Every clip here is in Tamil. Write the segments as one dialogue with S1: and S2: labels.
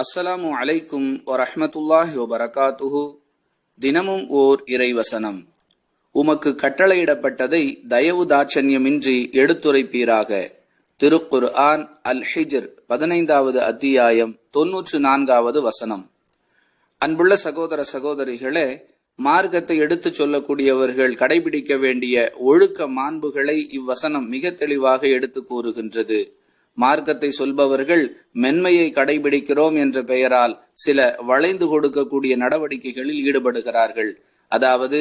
S1: அஸ்ஸலாமு அலைக்கும் வரஹ்மத்துல்லாஹி வபரகாத்துஹு. தினமும் ஓர் இறைவசனம். உமக்கு கட்டளையிடப்பட்டதை தயவு தாட்சண்யமின்றி எடுத்துரைப்பீராக. திருக்குர் ஆன் அல் ஹிஜர் பதினைந்தாவது அத்தியாயம் தொன்னூற்று நான்காவது வசனம். அன்புள்ள சகோதர சகோதரிகளே மார்க்கத்தை எடுத்துச் சொல்லக்கூடியவர்கள் கடைபிடிக்க வேண்டிய ஒழுக்க மாண்புகளை இவ்வசனம் மிக தெளிவாக எடுத்து கூறுகின்றது. மார்க்கத்தை சொல்பவர்கள் மென்மையை கடைபிடிக்கிறோம் என்ற பெயரால் சில வளைந்து கொடுக்கக்கூடிய நடவடிக்கைகளில் ஈடுபடுகிறார்கள். அதாவது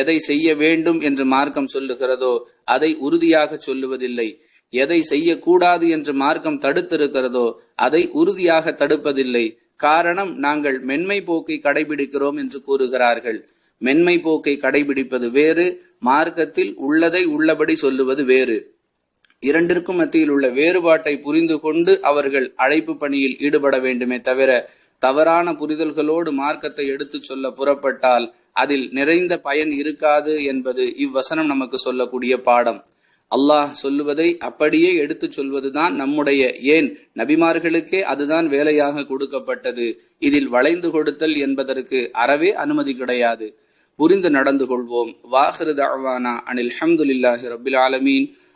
S1: எதை செய்ய வேண்டும் என்று மார்க்கம் சொல்லுகிறதோ அதை உறுதியாக சொல்லுவதில்லை. எதை செய்யக்கூடாது என்று மார்க்கம் தடுத்திருக்கிறதோ அதை உறுதியாக தடுப்பதில்லை. காரணம் நாங்கள் மென்மை போக்கை கடைபிடிக்கிறோம் என்று கூறுகிறார்கள். மென்மை போக்கை கடைபிடிப்பது வேறு மார்க்கத்தில் உள்ளதை உள்ளபடி சொல்லுவது வேறு. இரண்டிற்கும் மத்தியில் உள்ள வேறுபாட்டை புரிந்து கொண்டு அவர்கள் அழைப்பு பணியில் ஈடுபட வேண்டுமே தவிர தவறான புரிதல்களோடு மார்க்கத்தை எடுத்துச் சொல்ல புறப்பட்டால் அதில் நிறைந்த பயன் இருக்காது என்பது இவ்வசனம் நமக்கு சொல்லக்கூடிய பாடம். அல்லாஹ் சொல்லுவதை அப்படியே எடுத்துச் சொல்வதுதான் நம்முடைய ஏன்? நபிமார்களுக்கே அதுதான் வேலையாக கொடுக்கப்பட்டது. இதில் வளைந்து கொடுத்தல் என்பதற்கு அறவே அனுமதி கிடையாது. புரிந்து நடந்து கொள்வோம். வாஹிரு தாவானா அனில் ஹம்துலில்லாஹி ரபில் ஆலமீன்.